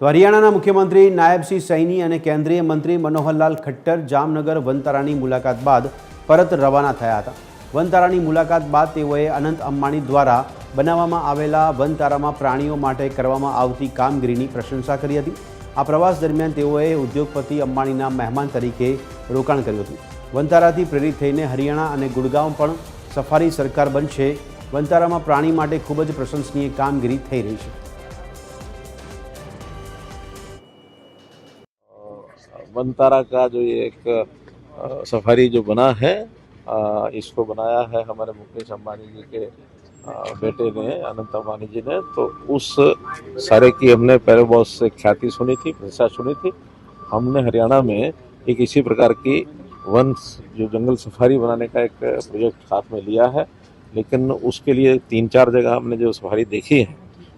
તો હરિયાણાના મુખ્યમંત્રી નાયબસિંહ સૈની અને કેન્દ્રીય મંત્રી મનોહરલાલ ખટ્ટર જામનગર વનતારાની મુલાકાત બાદ પરત રવાના થયા હતા. વનતારાની મુલાકાત બાદ તેઓએ અનંત અંબાણી દ્વારા બનાવવામાં આવેલા વનતારામાં પ્રાણીઓ માટે કરવામાં આવતી કામગીરીની પ્રશંસા કરી હતી. આ પ્રવાસ દરમિયાન તેઓએ ઉદ્યોગપતિ અંબાણીના મહેમાન તરીકે રોકાણ કર્યું હતું. વનતારાથી પ્રેરિત થઈને હરિયાણા અને ગુડગાંવ પણ સફારી સરકાર બનશે. વનતારામાં પ્રાણી માટે ખૂબ જ પ્રશંસનીય કામગીરી થઈ રહી છે. वनतारा का जो ये एक सफारी जो बना है अ, इसको बनाया है हमारे मुकेश अम्बानी जी के अ, बेटे ने अनंत अम्बानी जी ने। तो उस सारे की हमने पहले बहुत से ख्याति सुनी थी प्रशंसा सुनी थी। हमने हरियाणा में एक इसी प्रकार की वन जो जंगल सफारी बनाने का एक प्रोजेक्ट हाथ में लिया है। लेकिन उसके लिए तीन चार जगह हमने जो सफारी देखी है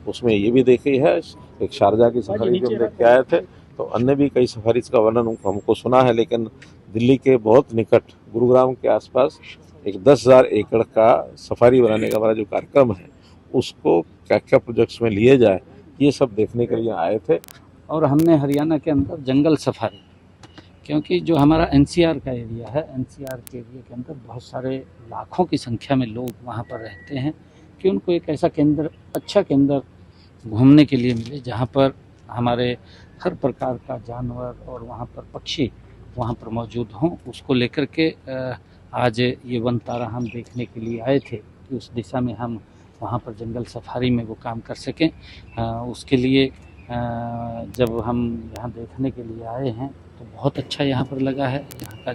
उसमें ये भी देखी है एक शारजा की सफारी जो हम देख के आए थे। तो अन्य भी कई सफारीज का वर्णन हमको- सुना है, लेकिन दिल्ली के बहुत निकट, गुरुग्राम के आसपास एक दस हज़ार एकड़ का सफारी बनाने का हमारा जो कार्यक्रम है, उसको क्या क्या प्रोजेक्ट्स में लिए जाए, ये सब देखने के लिए आए थे। और हमने हरियाणा के अंदर जंगल सफारी, क्योंकि जो हमारा एनसीआर का एरिया है एनसीआर के एरिया के अंदर बहुत सारे लाखों की संख्या में लोग वहाँ पर रहते हैं, कि उनको एक ऐसा केंद्र अच्छा केंद्र घूमने के लिए मिले, जहाँ पर हमारे हर प्रकार का जानवर और वहाँ पर पक्षी वहाँ पर मौजूद हों, उसको लेकर के आज ये वन तारा हम देखने के लिए आए थे कि उस दिशा में हम वहाँ पर जंगल सफारी में वो काम कर सकें। उसके लिए जब हम यहाँ देखने के लिए आए हैं तो बहुत अच्छा यहाँ पर लगा है। यहाँ का